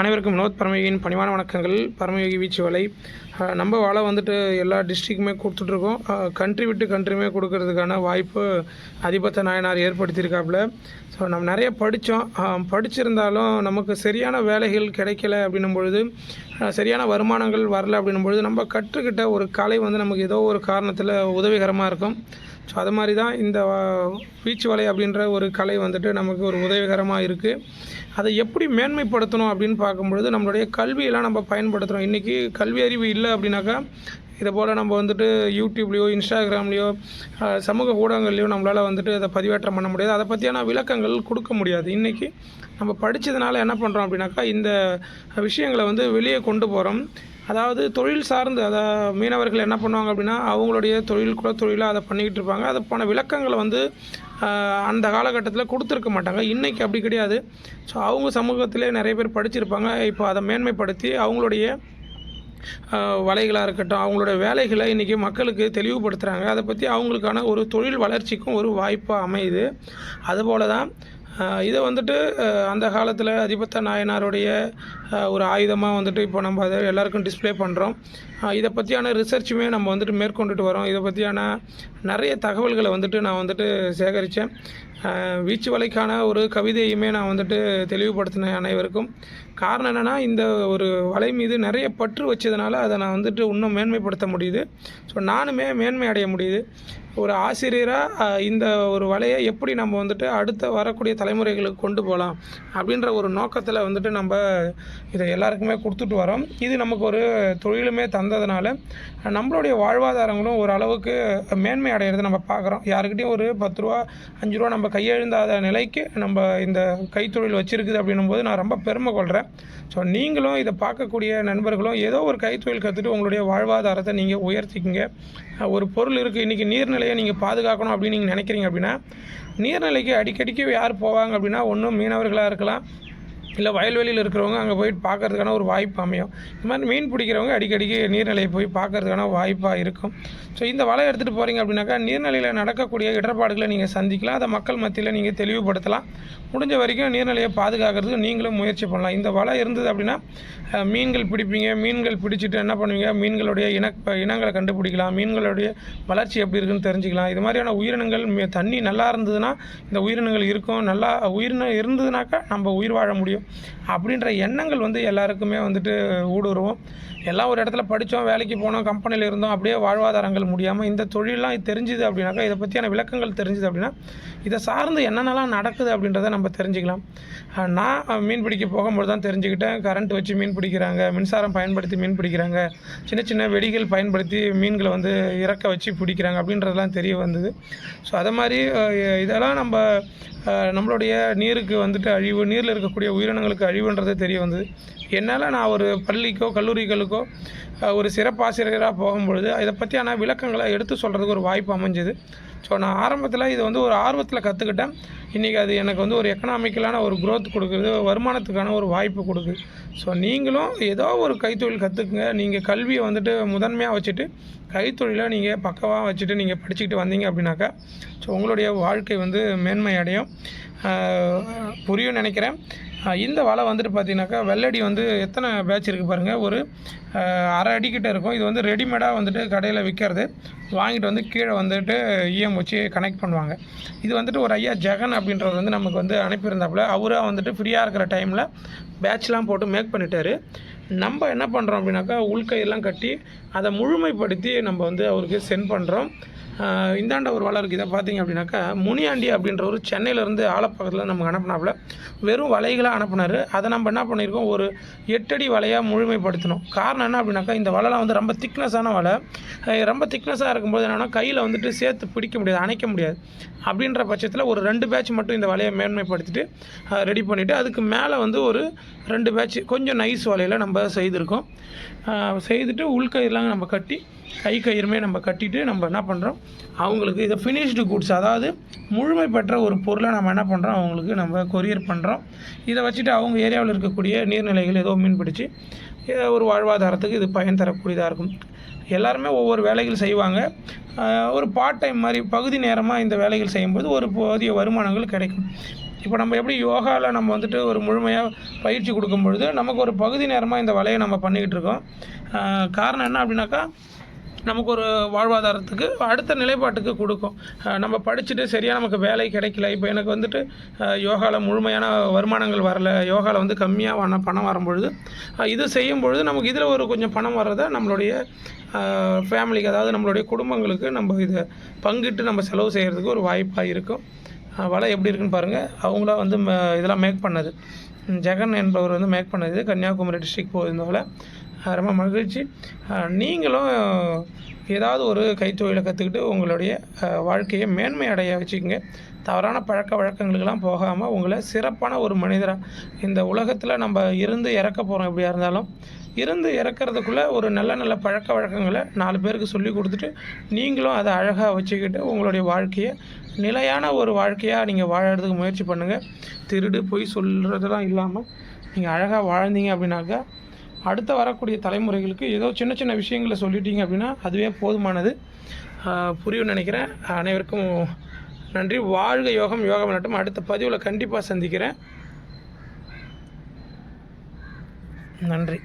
அனைவருக்கும் வினோத் பரமயோகியின் பணிவான வணக்கங்கள். பரமயோகி வீச்சு வலை. நம்ம வலை வந்துட்டு எல்லா டிஸ்ட்ரிக்குமே கொடுத்துட்ருக்கோம். கண்ட்ரி விட்டு கண்ட்ரியுமே கொடுக்கறதுக்கான வாய்ப்பு அதிபத்த நாயனார் ஏற்படுத்தியிருக்காப்புல. ஸோ நம்ம நிறைய படித்தோம். படிச்சிருந்தாலும் நமக்கு சரியான வேலைகள் கிடைக்கல அப்படின்னும் பொழுது சரியான வருமானங்கள் வரல அப்படின்னும் பொழுது நம்ம கற்றுக்கிட்ட ஒரு கலை வந்து நமக்கு ஏதோ ஒரு காரணத்தில் உதவிகரமாக இருக்கும். ஸோ அது மாதிரி தான் இந்த வீச்சு வலை அப்படின்ற ஒரு கலை வந்துட்டு நமக்கு ஒரு உதவிகரமாக இருக்குது அதை எப்படி மேன்மைப்படுத்தணும் அப்படின்னு பார்க்கும்பொழுது நம்மளுடைய கல்வியெல்லாம் நம்ம பயன்படுத்துகிறோம் இன்றைக்கி கல்வி அறிவு இல்லை அப்படின்னாக்கா இதை போல் நம்ம வந்துட்டு யூடியூப்லேயோ இன்ஸ்டாகிராம்லேயோ சமூக ஊடகங்கள்லையோ நம்மளால் வந்துட்டு அதை பதிவேற்றம் பண்ண முடியாது. அதை பற்றியான விளக்கங்கள் கொடுக்க முடியாது. இன்றைக்கி நம்ம படித்ததுனால என்ன பண்ணுறோம் அப்படின்னாக்கா இந்த விஷயங்களை வந்து வெளியே கொண்டு போகிறோம் அதாவது தொழில் சார்ந்து அதை மீனவர்கள் என்ன பண்ணுவாங்க அப்படின்னா அவங்களுடைய தொழில் கூட தொழிலாக அதை பண்ணிக்கிட்டு இருப்பாங்க. அதை போன விளக்கங்களை வந்து அந்த காலகட்டத்தில் கொடுத்துருக்க மாட்டாங்க. இன்றைக்கி அப்படி கிடையாது. ஸோ அவங்க சமூகத்திலே நிறைய பேர் படிச்சிருப்பாங்க. இப்போ அதை மேன்மைப்படுத்தி அவங்களுடைய வலைகளாக இருக்கட்டும் அவங்களோட வேலைகளை இன்றைக்கி மக்களுக்கு தெளிவுபடுத்துகிறாங்க அதை பற்றி அவங்களுக்கான ஒரு தொழில் வளர்ச்சிக்கும் ஒரு வாய்ப்பாக அமையுது. அதுபோல் தான் இதை வந்துட்டு அந்த காலத்தில் அதிபத்த நாயனாருடைய ஒரு ஆயுதமாக வந்துட்டு இப்போ நம்ம அதை எல்லாருக்கும் டிஸ்பிளே பண்ணுறோம் இதை பற்றியான ரிசர்ச்சுமே நம்ம வந்துட்டு மேற்கொண்டுட்டு வரோம். இதை பற்றியான நிறைய தகவல்களை வந்துட்டு நான் வந்துட்டு சேகரித்தேன் வீச்சு வலைக்கான ஒரு கவிதையுமே நான் வந்துட்டு தெளிவுபடுத்தினேன் அனைவருக்கும். காரணம் என்னென்னா இந்த ஒரு வலை மீது நிறைய பற்று வச்சதுனால அதை நான் வந்துட்டு இன்னும் மேன்மைப்படுத்த முடியுது. ஸோ நானுமே மேன்மை அடைய முடியுது. ஒரு ஆசிரியராக இந்த ஒரு வலையை எப்படி நம்ம வந்துட்டு அடுத்த வரக்கூடிய தலைமுறைகளுக்கு கொண்டு போகலாம் அப்படின்ற ஒரு நோக்கத்தில் வந்துட்டு நம்ம இதை எல்லாருக்குமே கொடுத்துட்டு வரோம். இது நமக்கு ஒரு தொழிலுமே வந்ததுனால நம்மளுடைய வாழ்வாதாரங்களும் ஒரு அளவுக்கு மேன்மை அடையிறதை நம்ம பார்க்குறோம். யாருக்கிட்டையும் ஒரு பத்து ரூபா அஞ்சு ரூபா நம்ம கையெழுந்தாத நிலைக்கு நம்ம இந்த கைத்தொழில் வச்சுருக்குது அப்படின்னும் போது நான் ரொம்ப பெருமை கொள்கிறேன் ஸோ நீங்களும் இதை பார்க்கக்கூடிய நண்பர்களும் ஏதோ ஒரு கைத்தொழில் கற்றுட்டு உங்களுடைய வாழ்வாதாரத்தை நீங்கள் உயர்த்திக்கிங்க. ஒரு பொருள் இருக்குது இன்றைக்கி நீர்நிலையை நீங்கள் பாதுகாக்கணும் அப்படின்னு நீங்கள் நினைக்கிறீங்க அப்படின்னா நீர்நிலைக்கு அடிக்கடிக்கு யார் போவாங்க அப்படின்னா ஒன்றும் மீனவர்களாக இருக்கலாம் இல்லை வயல்வெளியில் இருக்கிறவங்க அங்கே போயிட்டு பார்க்கறதுக்கான ஒரு வாய்ப்பு அமையும். இந்த மாதிரி மீன் பிடிக்கிறவங்க அடிக்கடிக்கு நீர்நிலையை போய் பார்க்கறதுக்கான வாய்ப்பாக இருக்கும். ஸோ இந்த வலை எடுத்துகிட்டு போகிறீங்க அப்படின்னாக்கா நீர்நிலையில் நடக்கக்கூடிய இடர்பாடுகளை நீங்கள் சந்திக்கலாம். அதை மக்கள் மத்தியில் நீங்கள் தெளிவுபடுத்தலாம். முடிஞ்ச வரைக்கும் நீர்நிலையை பாதுகாக்கிறதுக்கு நீங்களும் முயற்சி பண்ணலாம். இந்த வலை இருந்தது அப்படின்னா மீன்கள் பிடிப்பீங்க. மீன்கள் பிடிச்சிட்டு என்ன பண்ணுவீங்க? மீன்களுடைய இன இனங்களை கண்டுபிடிக்கலாம். மீன்களுடைய வளர்ச்சி எப்படி இருக்குன்னு தெரிஞ்சுக்கலாம். இது மாதிரியான உயிரினங்கள் தண்ணி நல்லா இருந்ததுன்னா இந்த உயிரினங்கள் இருக்கும். நல்லா உயிரினம் இருந்ததுனாக்கா நம்ம உயிர் வாழ முடியும். அப்படின்ற எண்ணங்கள் வந்து எல்லாருக்குமே வந்துட்டு ஊடுருவோம். எல்லாம் ஒரு இடத்துல படித்தோம் வேலைக்கு போனோம் கம்பெனியில் இருந்தோம் அப்படியே வாழ்வாதாரங்கள் முடியாமல் இந்த தொழிலெலாம் இது தெரிஞ்சுது அப்படின்னாக்கா இதை பற்றியான விளக்கங்கள் தெரிஞ்சுது அப்படின்னா இதை சார்ந்து என்னென்னலாம் நடக்குது அப்படின்றத நம்ம தெரிஞ்சுக்கலாம். நான் மீன் பிடிக்க போகும்போது தான் தெரிஞ்சுக்கிட்டேன். கரண்ட் வச்சு மீன் பிடிக்கிறாங்க மின்சாரம் பயன்படுத்தி மீன் பிடிக்கிறாங்க சின்ன சின்ன வெடிகள் பயன்படுத்தி மீன்களை வந்து இறக்க வச்சு பிடிக்கிறாங்க அப்படின்றதெல்லாம் தெரிய வந்தது. ஸோ அதை மாதிரி இதெல்லாம் நம்ம நம்மளுடைய நீருக்கு வந்துட்டு அழிவு நீரில் இருக்கக்கூடிய உயிரினங்களுக்கு அழிவுன்றதே தெரிய வந்தது. என்னால் நான் ஒரு பள்ளிக்கோ கல்லூரிகளுக்கோ ஒரு சிறப்பாசிரியராக போகும்பொழுது இதை பற்றியான விளக்கங்களை எடுத்து சொல்கிறதுக்கு ஒரு வாய்ப்பு அமைஞ்சுது. ஸோ நான் ஆரம்பத்தில் இது வந்து ஒரு ஆர்வத்தில் கற்றுக்கிட்டேன் இன்றைக்கி அது எனக்கு வந்து ஒரு எக்கனாமிக்கலான ஒரு க்ரோத் கொடுக்குது வருமானத்துக்கான ஒரு வாய்ப்பு கொடுக்குது. ஸோ நீங்களும் ஏதோ ஒரு கைத்தொழில் கற்றுக்குங்க நீங்கள் கல்வியை வந்துட்டு முதன்மையாக வச்சுட்டு கைத்தொழிலை நீங்கள் பக்கவாக வச்சுட்டு நீங்கள் படிச்சுக்கிட்டு வந்தீங்க அப்படின்னாக்கா ஸோ உங்களுடைய வாழ்க்கை வந்து மேன்மை அடையும் புரியும் நினைக்கிறேன். இந்த வலை வந்துட்டு பார்த்தீங்கன்னாக்கா வெள்ளடி வந்து எத்தனை பேட்ச் இருக்குது பாருங்கள் ஒரு அரை அடிக்கிட்ட இருக்கும். இது வந்து ரெடிமேடாக வந்துட்டு கடையில் விற்கிறது வாங்கிட்டு வந்து கீழே வந்துட்டு இஎம் வச்சு கனெக்ட் பண்ணுவாங்க. இது வந்துட்டு ஒரு ஐயா ஜெகன் அப்படின்றவர் வந்து நமக்கு வந்து அனுப்பியிருந்தாப்புல. அவராக வந்துட்டு ஃப்ரீயாக இருக்கிற டைமில் பேட்ச்லாம் போட்டு மேக் பண்ணிட்டாரு. நம்ம என்ன பண்ணுறோம் அப்படின்னாக்கா உள்கையெல்லாம் கட்டி அதை முழுமைப்படுத்தி நம்ம வந்து அவருக்கு சென்ட் பண்ணுறோம் இந்தாண்ட ஒரு வலை இருக்குது இதை பார்த்தீங்க அப்படின்னாக்கா முனியாண்டி அப்படின்ற ஒரு சென்னையிலேருந்து ஆலப்பக்கத்தில் நமக்கு அனுப்பினாப்புல. வெறும் வலைகளாக அனுப்புனார். அதை நம்ம என்ன பண்ணியிருக்கோம்? ஒரு எட்டடி வலையாக முழுமைப்படுத்தணும் காரணம் என்ன அப்படின்னாக்கா இந்த வலைலாம் வந்து ரொம்ப திக்னஸான வலை. ரொம்ப திக்னஸாக இருக்கும்போது என்னென்னா கையில் வந்துட்டு சேர்த்து பிடிக்க முடியாது அணைக்க முடியாது. அப்படின்ற பட்சத்தில் ஒரு ரெண்டு பேட்ச் மட்டும் இந்த வலையை மேன்மைப்படுத்திட்டு ரெடி பண்ணிவிட்டு அதுக்கு மேலே வந்து ஒரு ரெண்டு பேட்ச் கொஞ்சம் நைஸ் வலையில் நம்ம செய்திருக்கோம். செய்துட்டு உள்கையெல்லாம் நம்ம கட்டி கை கயிறுமே நம்ம கட்டிட்டு நம்ம என்ன பண்ணுறோம் அவங்களுக்கு இதை ஃபினிஷ்டு குட்ஸ் அதாவது முழுமை பெற்ற ஒரு பொருளை நம்ம என்ன பண்ணுறோம் அவங்களுக்கு நம்ம கொரியர் பண்ணுறோம் இதை வச்சுட்டு அவங்க ஏரியாவில் இருக்கக்கூடிய நீர்நிலைகள் ஏதோ மீன் பிடிச்சி ஏதோ ஒரு வாழ்வாதாரத்துக்கு இது பயன் தரக்கூடியதாக இருக்கும். எல்லாருமே ஒவ்வொரு வேலைகள் செய்வாங்க. ஒரு பார்ட் டைம் மாதிரி பகுதி நேரமாக இந்த வேலைகள் செய்யும்போது ஒரு போதிய வருமானங்கள் கிடைக்கும். இப்போ நம்ம எப்படி யோகாவில் நம்ம வந்துட்டு ஒரு முழுமையாக பயிற்சி கொடுக்கும் பொழுது நமக்கு ஒரு பகுதி நேரமாக இந்த வலையை நம்ம பண்ணிக்கிட்டு இருக்கோம். காரணம் என்ன அப்படின்னாக்கா நமக்கு ஒரு வாழ்வாதாரத்துக்கு அடுத்த நிலைப்பாட்டுக்கு கொடுக்கும். நம்ம படிச்சுட்டு சரியாக நமக்கு வேலை கிடைக்கல. இப்போ எனக்கு வந்துட்டு யோகாவில் முழுமையான வருமானங்கள் வரல. யோகாவில் வந்து கம்மியாக வன பணம் வரும்பொழுது இது செய்யும் பொழுது நமக்கு இதில் ஒரு கொஞ்சம் பணம் வர்றதை நம்மளுடைய ஃபேமிலிக்கு அதாவது நம்மளுடைய குடும்பங்களுக்கு நம்ம இதை பங்கிட்டு நம்ம செலவு செய்கிறதுக்கு ஒரு வாய்ப்பாக இருக்கும். வலை எப்படி இருக்குன்னு பாருங்கள் அவங்களா வந்து ம- இதெல்லாம் மேக் பண்ணது. ஜெகன் என்பவர் வந்து மேக் பண்ணது. கன்னியாகுமரி டிஸ்ட்ரிக்ட் போயிருந்தவங்கள ரொம்ப மகிழ்ச்சி. நீங்களும் ஏதாவது ஒரு கைத்தொழிலை கற்றுக்கிட்டு உங்களுடைய வாழ்க்கையை மேன்மை அடைய வச்சுக்கோங்க. தவறான பழக்க வழக்கங்களுக்கெல்லாம் போகாமல் உங்களை சிறப்பான ஒரு மனிதராக இந்த உலகத்தில் நம்ம இருந்து இறக்க போகிறோம் எப்படியா இருந்தாலும் இருந்து இறக்கறதுக்குள்ளே ஒரு நல்ல நல்ல பழக்க வழக்கங்களை நாலு பேருக்கு சொல்லி கொடுத்துட்டு நீங்களும் அதை அழகாக வச்சுக்கிட்டு உங்களுடைய வாழ்க்கையை நிலையான ஒரு வாழ்க்கையாக நீங்கள் வாழறதுக்கு முயற்சி பண்ணுங்கள் திருடு பொய் சொல்கிறதெல்லாம் இல்லாமல் நீங்கள் அழகாக வாழ்ந்தீங்க அப்படின்னாக்கா அடுத்த வரக்கூடிய தலைமுறைகளுக்கு ஏதோ சின்ன சின்ன விஷயங்களை சொல்லிட்டீங்க அப்படின்னா அதுவே போதுமானது. புரியும் புரியும்னு நினைக்கிறேன். அனைவருக்கும் நன்றி. வாழ்க யோகம் யோகம் நட்டம் அடுத்த பதிவில் கண்டிப்பாக சந்திக்கிறேன். நன்றி.